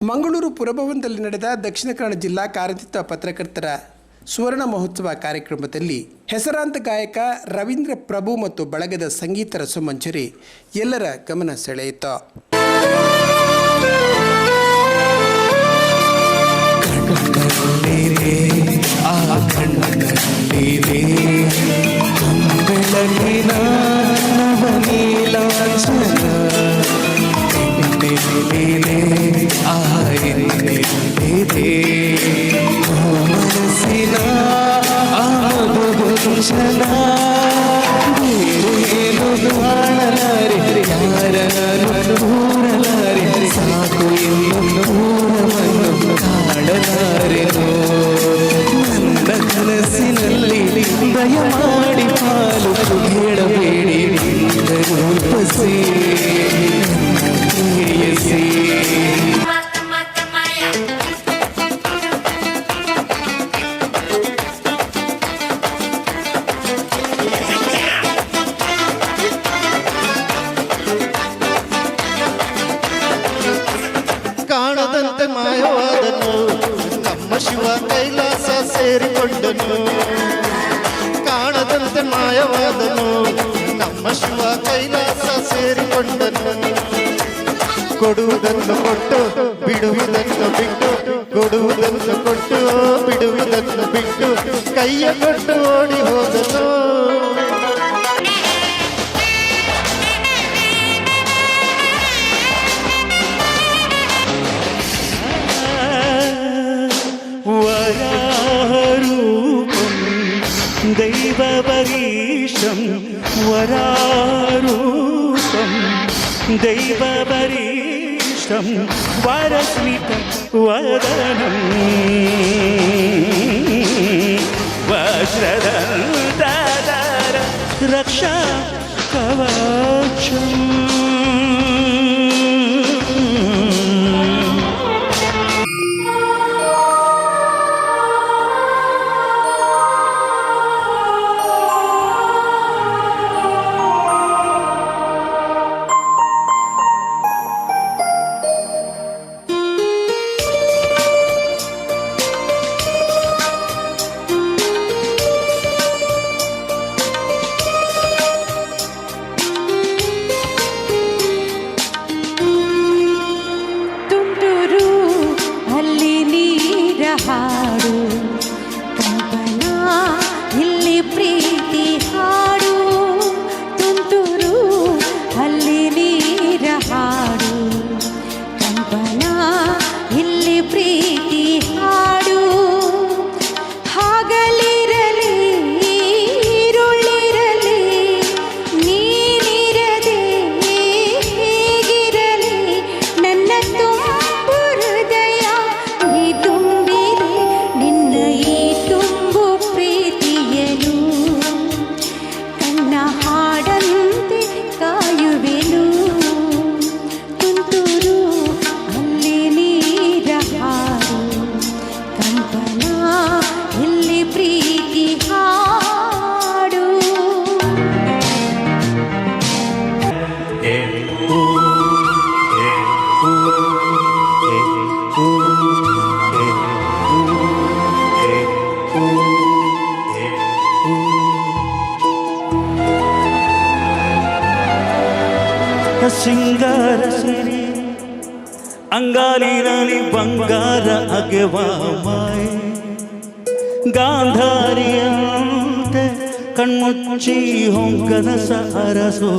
ಮಂಗಳೂರು ಪುರಭವನದಲ್ಲಿ ನಡೆದ ದಕ್ಷಿಣ ಕನ್ನಡ ಜಿಲ್ಲಾ ಕಾರ್ಯನಿರತ ಪತ್ರಕರ್ತರ ಸುವರ್ಣ ಮಹೋತ್ಸವ ಕಾರ್ಯಕ್ರಮದಲ್ಲಿ ಹೆಸರಾಂತ ಗಾಯಕ ರವೀಂದ್ರ ಪ್ರಭು ಮತ್ತು ಬಳಗದ ಸಂಗೀತ ರಸಮಂಜರಿ ಎಲ್ಲರ ಗಮನ ಸೆಳೆಯಿತು. ಕಣ್ಣಲ್ಲಿರೆ ಆ ಕಣ್ಣಲ್ಲಿರೆ ಬೆಳಗಿನ ನವನೀಲಾಂಚನ ಎಣ್ಣೆಲಿರೆ ಆ ಎಣ್ಣೆಲಿರೆ ಮನಸ್ಸಿನ ಆ ಮಧುಗುಂಚನ ಬೇರೇನು ಕಾಣಲಾರೆ ಯಾರನ್ನು ನೋಡಲಾರೆ ಸಾಕು ಎಂದು ನೂರವನ್ನು ಕಾಣಲಾರೆನು ನನ್ನ ಕನಸಿನಲ್ಲಿ ದಯಮಾಡಿ ಪಾಲು ಹೇಳಬೇಡಿ ರೂಪಸಿ ನಮ್ಮ ಶಿವ ಕೈಲಾಸ ಸೇರಿಕೊಂಡನು ಕೊಡುವುದನ್ನು ಕೊಟ್ಟು ಬಿಡುವುದನ್ನು ಬಿಟ್ಟು ಕೊಡುವುದನ್ನು ಕೊಟ್ಟು ಬಿಡುವುದನ್ನು ಬಿಟ್ಟು ಕೈಯ ಕೊಟ್ಟು ಓಡಿ ಹೋದನು ദൈവപരീശം വരാരൂപം. ദൈവപരീഷം വരസ്മിത വദനം വജ്രദന്തര രക്ഷാ കവചം ಅಂಗಾಲಿನಲ್ಲಿ ಬಂಗಾರ ಅಗೆವ ಮಾಯೆ ಗಾಂಧಾರಿಯಂತೆ ಕಣ್ಮುಚ್ಚಿ ಹೊಂಕನಸ ಅರಸೋ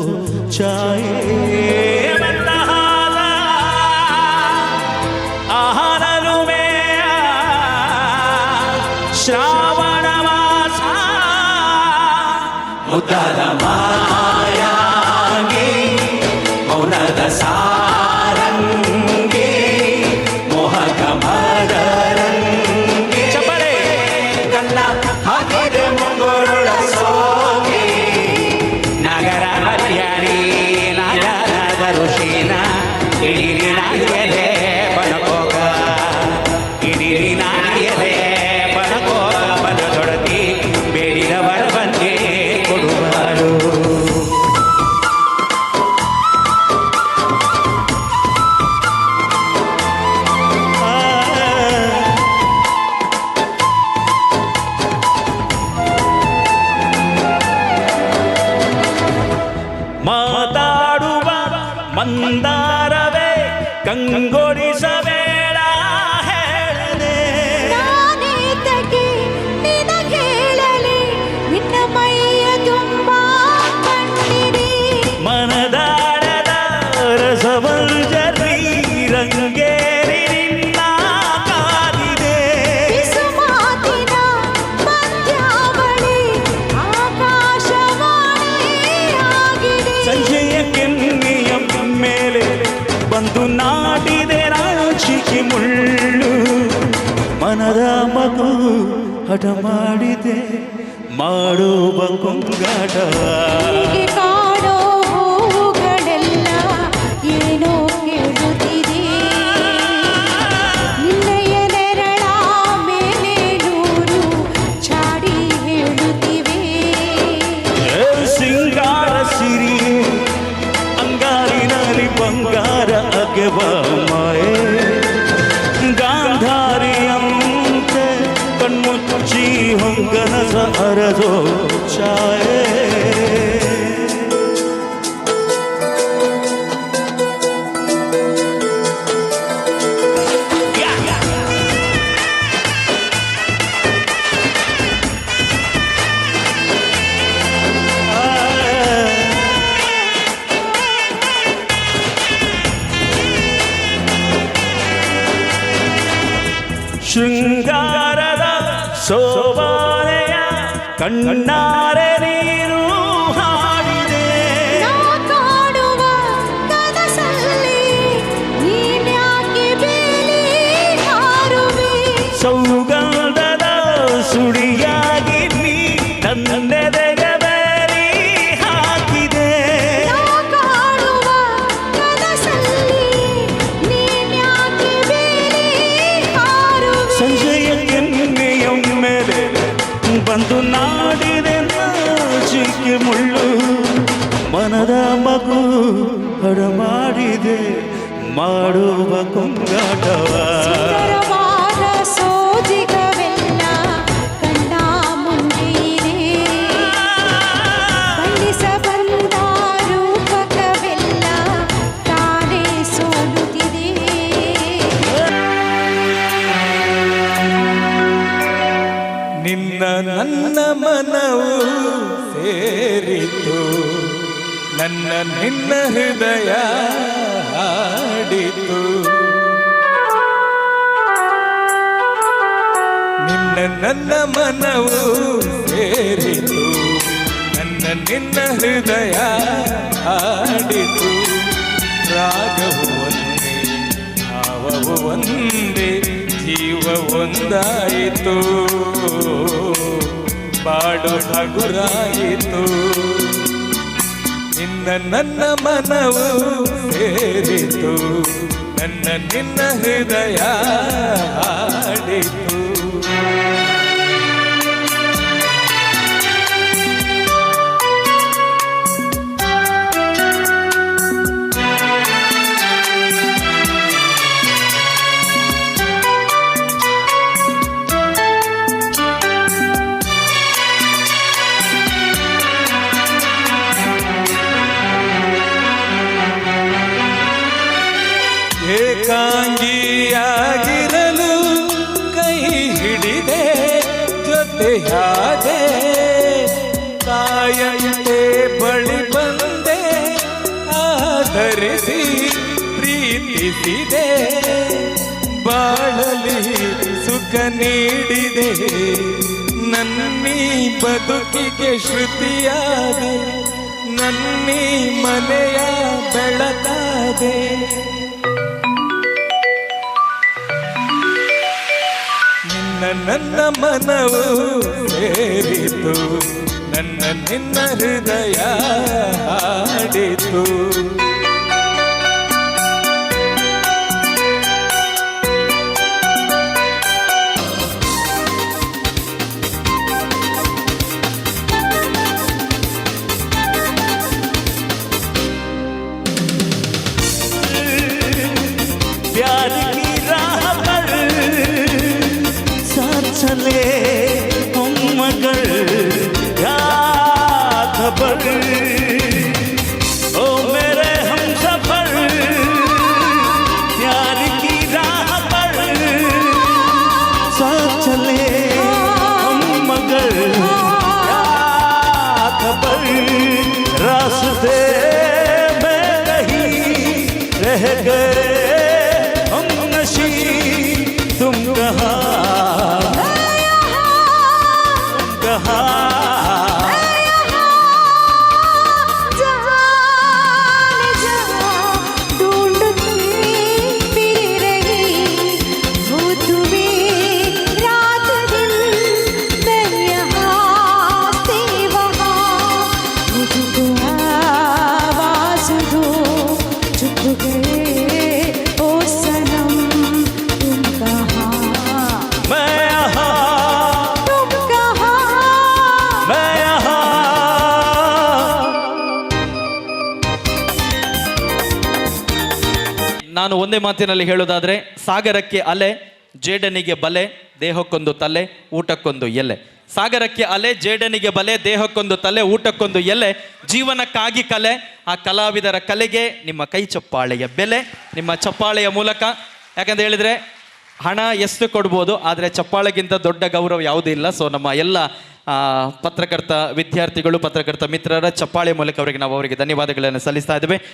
ಛಾಯೆ எழிலாக ಕಂಗೊಳಿಸಬೇಡ ಹೇಳದೆ ನಾನೇತಕ್ಕೆ ನಿನಗೇಳಲಿ ನಿನ್ನ ಮೈಯ ತುಂಬ ಕಣ್ಣಿದೆ ಮನದಾಳದ ರಸವಂಜರಿ ಹಠ ಮಾಡಿದೆ ಮಾಡುವ ಕೊಂಗಾಟ. கண்ணாரே ಮನದ ಮಗು ಹಡ ಮಾಡಿದೆ ಮಾಡುವ ಕೊಂಗಾಟವ. ಸೋಜಿಗವೆಲ್ಲ ಬಂದ ರೂಪಕವೆಲ್ಲ ತಾನೇ ಸೋಲುತ್ತಿದೆ. ನಿನ್ನ ನನ್ನ ಮನವು ಸೇರಿತು ನನ್ನ ನಿನ್ನ ಹೃದಯ ಹಾಡಿತು. ನಿನ್ನ ನನ್ನ ಮನವು ಸೇರಿತು. ನನ್ನ ನಿನ್ನ ಹೃದಯ ಹಾಡಿತು. ರಾಗವು ಒಂದೇ ಒಂದೇ, ಜೀವ ಒಂದಾಯಿತು. ಬಾಡು ಹಗುರಾಯಿತು. ನಿನ್ನ ನನ್ನ ಮನವು ಸೇರಿತು. ನನ್ನ ನಿನ್ನ ಹೃದಯ ಹಾಡಿತು. ತಾಯಂತೆ ಬಳಿ ಬಂದೆ, ಆಧರಿಸಿ ಪ್ರೀತಿಸಿದೆ. ಬಾಳಲಿ ಸುಖ ನೀಡಿದೆ. ನನ್ನೀ ಬದುಕಿಗೆ ಶ್ರುತಿಯಾದೆ, ನನ್ನೀ ಮನೆಯ ಬೆಳಕಾದೆ. ನನ್ನ ಮನವು ಸೇರಿತು. ನನ್ನ ನಿನ್ನ ಹೃದಯ ಹಾಡಿತು. ಮಾತಿನಲ್ಲಿ ಹೇಳೋದಾದ್ರೆ ಸಾಗರಕ್ಕೆ ಅಲೆ, ಜೇಡನಿಗೆ ಬಲೆ, ದೇಹಕ್ಕೊಂದು ತಲೆ, ಊಟಕ್ಕೊಂದು ಎಲೆ. ಸಾಗರಕ್ಕೆ ಅಲೆ, ಜೇಡನಿಗೆ ಬಲೆ, ದೇಹಕ್ಕೊಂದು ತಲೆ, ಊಟಕ್ಕೊಂದು ಎಲೆ, ಜೀವನಕ್ಕಾಗಿ ಕಲೆ, ಆ ಕಲಾವಿದರ ಕಲೆಗೆ ನಿಮ್ಮ ಕೈ ಚಪ್ಪಾಳೆಯ ಬೆಲೆ, ನಿಮ್ಮ ಚಪ್ಪಾಳೆಯ ಮೂಲಕ. ಯಾಕಂತ ಹೇಳಿದ್ರೆ, ಹಣ ಎಷ್ಟು ಕೊಡ್ಬೋದು, ಆದರೆ ಚಪ್ಪಾಳೆಗಿಂತ ದೊಡ್ಡ ಗೌರವ ಯಾವುದೂ ಇಲ್ಲ. ಸೊ ನಮ್ಮ ಎಲ್ಲ ಪತ್ರಕರ್ತ ವಿದ್ಯಾರ್ಥಿಗಳು, ಪತ್ರಕರ್ತ ಮಿತ್ರರ ಚಪ್ಪಾಳೆ ಮೂಲಕ ಅವರಿಗೆ ನಾವು ಅವರಿಗೆ ಧನ್ಯವಾದಗಳನ್ನು ಸಲ್ಲಿಸ್ತಾ ಇದ್ದೇವೆ.